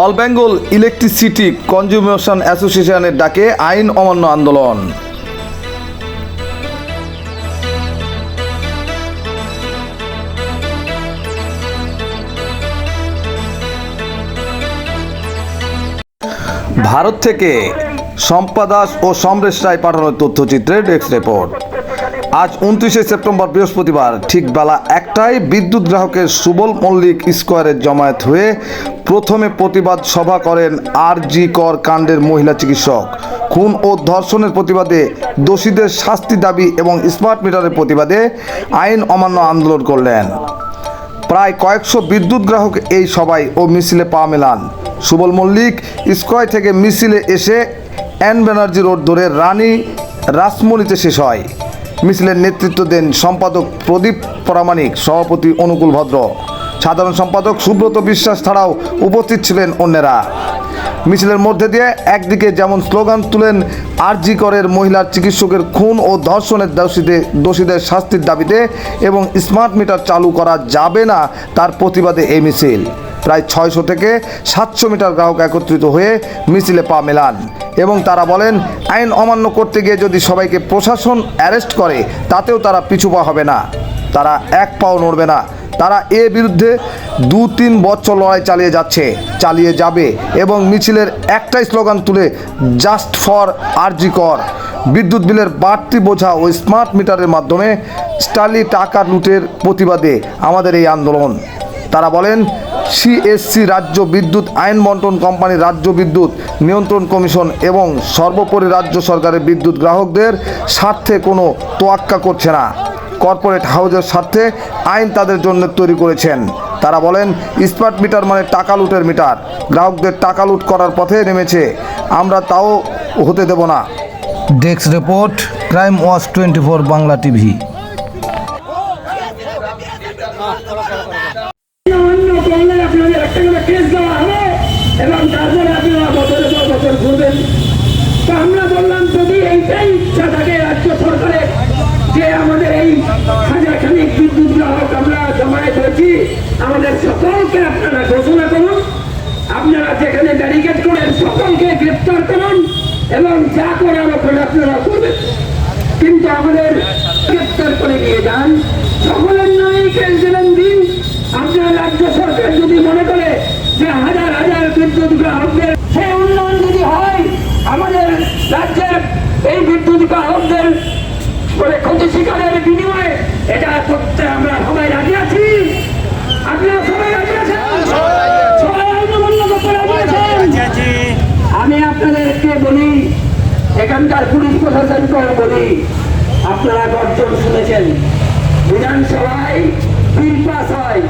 All Bengal electricity কনজিউমেশন অ্যাসোসিয়েশনের ডাকে আইন অমান্য আন্দোলন। ভারত থেকে শম্পা দাস ও সমরেশ রায় পাঠানোর তথ্যচিত্রের ডেস্ক রিপোর্ট আজ উনত্রিশে সেপ্টেম্বর বৃহস্পতিবার, ঠিক বেলা একটায় বিদ্যুৎ গ্রাহকের সুবল মল্লিক স্কোয়ারের জমায়েত হয়ে প্রথমে প্রতিবাদ সভা করেন আর জি কর কাণ্ডের মহিলা চিকিৎসক। খুন ও ধর্ষণের প্রতিবাদে দোষীদের শাস্তি দাবি এবং স্মার্ট মিটারের প্রতিবাদে আইন অমান্য আন্দোলন করলেন। প্রায় কয়েকশো বিদ্যুৎ গ্রাহক এই সভায় ও মিছিলে পা মেলান। সুবল মল্লিক স্কোয়ার থেকে মিছিলে এসে অ্যান ব্যানার্জি রোড ধরে রানী রাসমণিতে শেষ হয়। মিছিলের নেতৃত্ব দেন সম্পাদক প্রদীপ প্রামাণিক, সভাপতি অনুকূল ভদ্র। সাধারণ সম্পাদক সুব্রত বিশ্বাস ছাড়াও উপস্থিত ছিলেন অন্যেরা। মিছিলের মধ্যে দিয়ে একদিকে যেমন স্লোগান তুলেন আরজি করের মহিলার চিকিৎসকের খুন ও ধর্ষণের দোষীদের দোষীদের শাস্তির দাবিতে এবং স্মার্ট মিটার চালু করা যাবে না তার প্রতিবাদে এই মিছিল। প্রায় ছয়শো থেকে সাতশো মিটার গ্রাহক একত্রিত হয়ে মিছিলে পা মেলান এবং তারা বলেন, আইন অমান্য করতে গিয়ে যদি সবাইকে প্রশাসন অ্যারেস্ট করে, তাতেও তারা পিছু পা হবে না। তারা এক পাও নড়বে না। তারা এ বিরুদ্ধে দু তিন বছর লড়াই চালিয়ে যাচ্ছে, চালিয়ে যাবে এবং মিছিলের একটাই স্লোগান তুলে জাস্ট ফর আরজি কর বিদ্যুৎ বিলের বাড়তি বোঝা ও স্মার্ট মিটারের মাধ্যমে স্টালি টাকা লুটের প্রতিবাদে আমাদের এই আন্দোলন। তারা বলেন সিএসসি রাজ্য বিদ্যুৎ আইন বন্টন কোম্পানি রাজ্য বিদ্যুৎ নিয়ন্ত্রণ কমিশন এবং সর্বোপরি রাজ্য সরকারের বিদ্যুৎ গ্রাহকদের স্বার্থে কোনো তোয়াক্কা করছে না। কর্পোরেট হাউজের স্বার্থে আইন তাদের জন্য তৈরি করেছেন। তারা বলেন স্মার্ট মিটার মানে টাকা লুটের মিটার। গ্রাহকদের টাকা লুট করার পথে নেমেছে। আমরা তাও হতে দেব না। Desk report crime watch twenty four Bangla TV. এবং তারপরে আপনারা বছরের পর বছর ঘুরবেন তো আমরা বললাম যদি এইটাই ইচ্ছা থাকে রাজ্য সরকারের যে আমাদের এই হাজারখানিক বিদ্যুৎ গ্রাহক আমরা জমায়েত হয়েছি আমাদের সকলকে আপনারা ঘোষণা করুন যেখানে ব্যারিকেড করেন সকলকে গ্রেপ্তার করুন এবং যা করার ওখানে আপনারা করবেন। কিন্তু আমাদের গ্রেপ্তার করে নিয়ে যান। সকলের নামেই কেস দিন। আপনার রাজ্য সরকার যদি মনে করে যে হাজার হাজার বিদ্যুৎ গ্রাহকদের সে উন্নয়ন যদি হয়, আমাদের রাজ্যের এই বিদ্যুৎ গ্রাহকদের করে ক্ষতি শিকারের বিনিময়ে এটা করতে আমরা সবাই রাজি আছি। আপনারা সবাই রাজি আছেন সবাই আইন অমান্য করতে রাজি আছেন আমি আপনাদেরকে বলি এখানকার পুলিশ প্রশাসনকে বলি আপনারা গর্জন শুনেছেন। বিধানসভায় বিল পাস হয়।